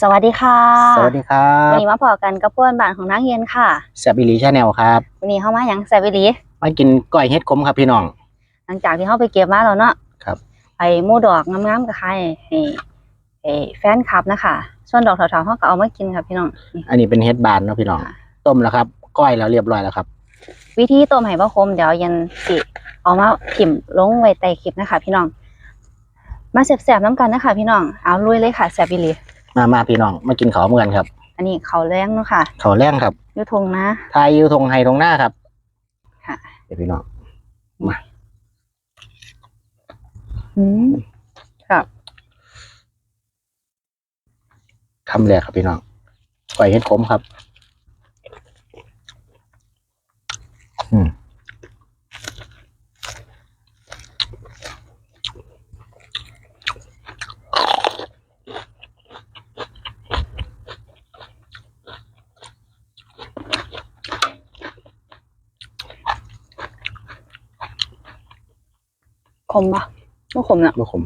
สวัสดีค่ะสวัสดีครัวันบนี้มาพอกันกับเพื่อนบ้านของนางเย็นค่ะแซบบิลีชาแนลครับวันนี้เข้ามาอย่างแซวิลีมากินก้อยเฮ็ดขมครับพี่น้อง หลังจากที่เข้าไปเก็บมาแล้วเนาะครับไปหมู่ดอกงามๆกับใครให้ให้แฟนคลับนะคะส่วนดอกเถาๆเขาก็เอามากินค่ะพี่น้องนี่อันนี้เป็นเฮ็ดบานเนาะพี่น้องค่ะต้มแล้วครับก้อยแล้วเรียบร้อยแล้วครับ วิธีต้มให้บะคมเดี๋ยวเย็นสิเอามาพิมพ์ลงไว้ใต้คลิปนะคะ พี่น้อง มาแสบๆน้ำกันนะคะพี่น้องเอาลุยเลยค่ะแซวิลี มามาพี่น้องมากินข้าวเหมือนกันครับอันนี้เขาวแรงเนาะค่ะข้าวแรงครับอยุทงนะ ทายอยู่ทงไฮทงหน้าครับค่ะ เดี๋ยวพี่น้องอืมครับคำแรกครับพี่น้องก้อยเฮ็ดขมครับ อืม คมปะไม่ขมเนาะบ่ขม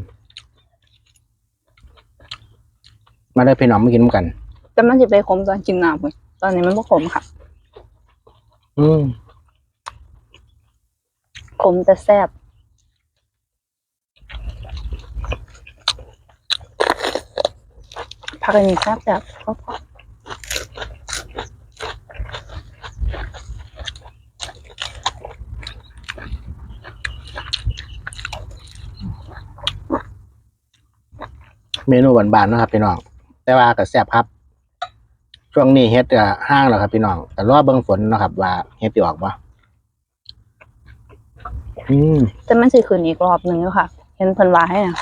มาได้อพี่น้องมากินน้ำกัน แต่มันจะไปขมตอนกินน้ำเว้ยตอนนี้มันไม่ขมค่ะ อืมขมแต่แซ่บผักอันนี้แซ่บแบบก็ เมนูบานๆเนาะครับพี่น้องแต่ว่าก็แซ่บครับ ช่วงนี้เฮ็ดก็ห้างแล้วครับพี่น้องแต่รอเบิ่งฝนเนาะครับ ว่าเฮ็ดสิออกบ่อืมแต่มันสิคืนอีกรอบหนึ่งอยู่ค่ะ เห็นเพิ่นว่าให้นะ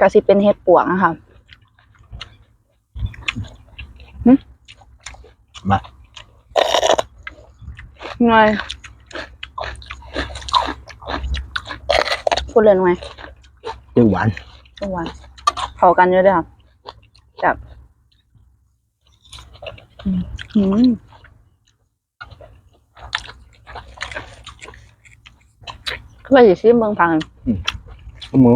ก็สิเป็นเห็ดปวกนะคะมาไงพูดเล่นไง เปรี้ยวหวานทุกวันเผากันเยอะด้วยค่ะจับอืมอืมก็ไปอยู่ที่เมืองพังหมู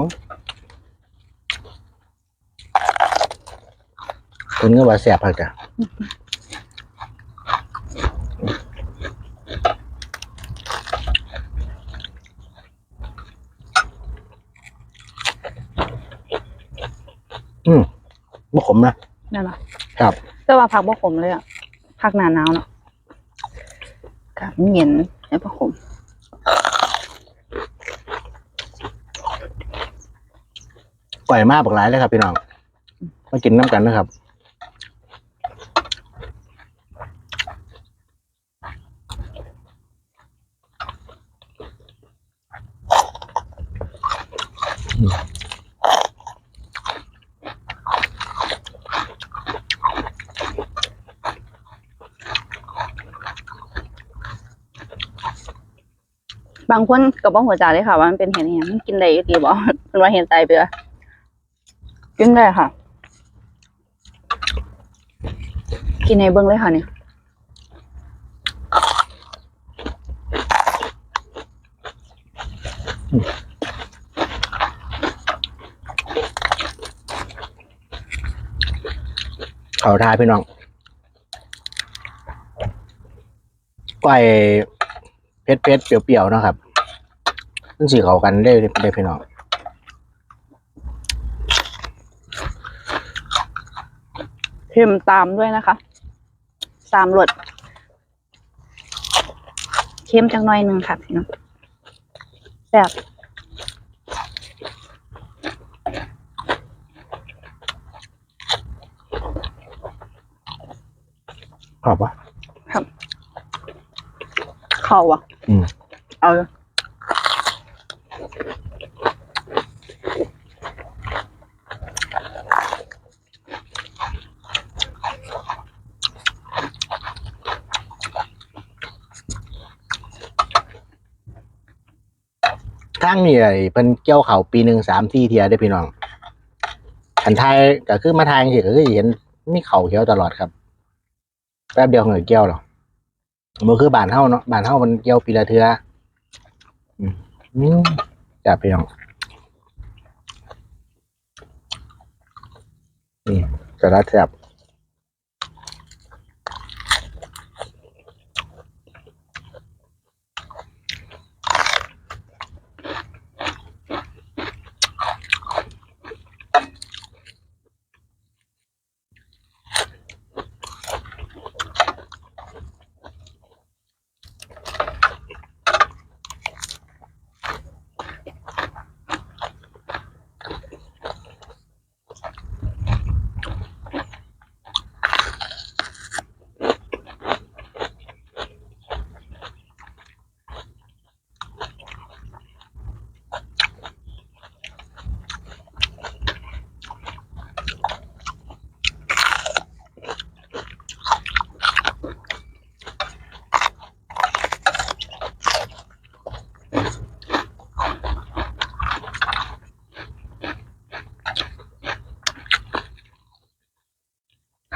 คนก็ว่าแซ่บครับจ้ะอืม บ่ขมนะนั่นหรอครับ แต่ว่าผักบ่ขมเลยอะผักหนาหนาวเนาะกับเย็นไอ้บ่ขมก่อยมากบักหลายเลยครับพี่น้องมากินน้ำกันนะครับ บางคนก็บ่หัวใจเลยค่ะ ว่ามันเป็นเห็ดอหยังมันกินได้อยู่ดีบ่เป็นว่าเห็ดตายเบื่อกินได้ค่ะ กินในเบิ่งเลยค่ะเนี่ยเขาทายพี่น้องก้อย ผ็ดเผ็ดๆเปรี้ยวๆเนาะครับมันสีเขากันได้ได้พี่น้องเค็มตามด้วยนะคะสามรสเค็มจังหน่อยหนึ่งค่ะพี่น้องแซ่บขอบปะเข้าอะ อืมเอาเลยทั้งนี่ไอ้เพิ่นเกี่ยวเขาวปีหนึ่งสามที่เทียได้อพี่น้องอันไทยก็คือมาทายสิก็คือเห็นมีเขาเขียวตลอดครับ แป๊บเดียวเหงยเกี่ยวหรอก บ่คือบานเฮาเนาะบานเฮามันเกี่ยวปีละเทืออืมจับไปยังนี่กระดาษแสบ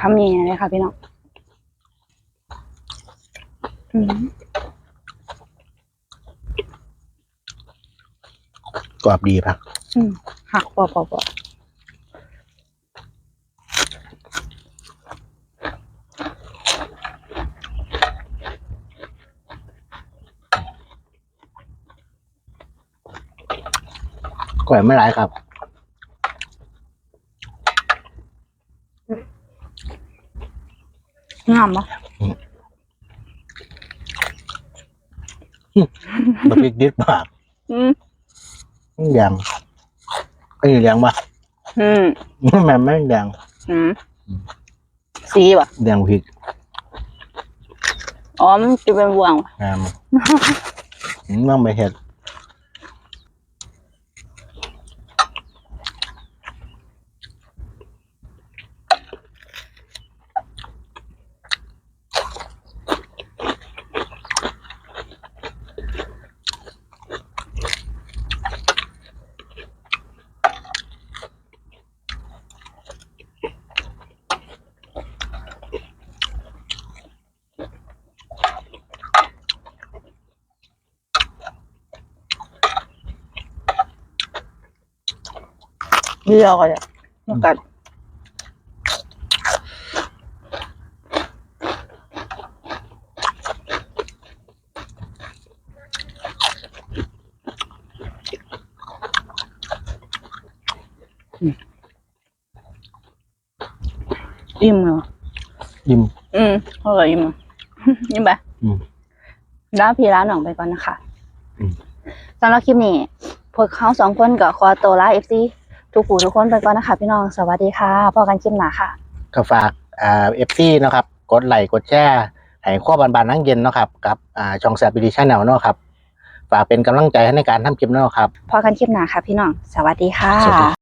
คำนี้เลยค่ะพี่น้องอืมกรอบดีพักอืมหักปอปอปอกรอบไม่ร้ายครับ งามปะบะพริกดิบปากอืมแดงไอ้นี่แดงปะอืมแม่ไม่แดงอืมสีปะแดงพริกอ๋อมันจะเป็นบวงปะงามอืมต้องไปเห็ด เดียวกันเลยแล้วกันอิ่มเหรอยิ้ม อืมอร่อยอิ่มเหรออิ่มไปอืมร้านพี่ร้านหนองไปก่อนนะคะอืม สำหรับคลิปนี้พวกเขาสองคนก็ขอตัวลาเอฟซี ทุกผู้ทุกคนไปก่อนนะคะ พี่น้องสวัสดีค่ะพอกันคลิปหน้าค่ะ ก็ฝากอ่าเอฟซีนาะครับกดไลค์กดแชร์ให้ข้อบานๆนั่งเย็นเนาะครับกับอ่าช่องแซบบิลิชันแนลเนาะครับฝากเป็นกำลังใจให้ในการทำคลิปเนาะครับ พอกันคลิปหน้าค่ะ พี่น้องสวัสดีค่ะ สวัสดี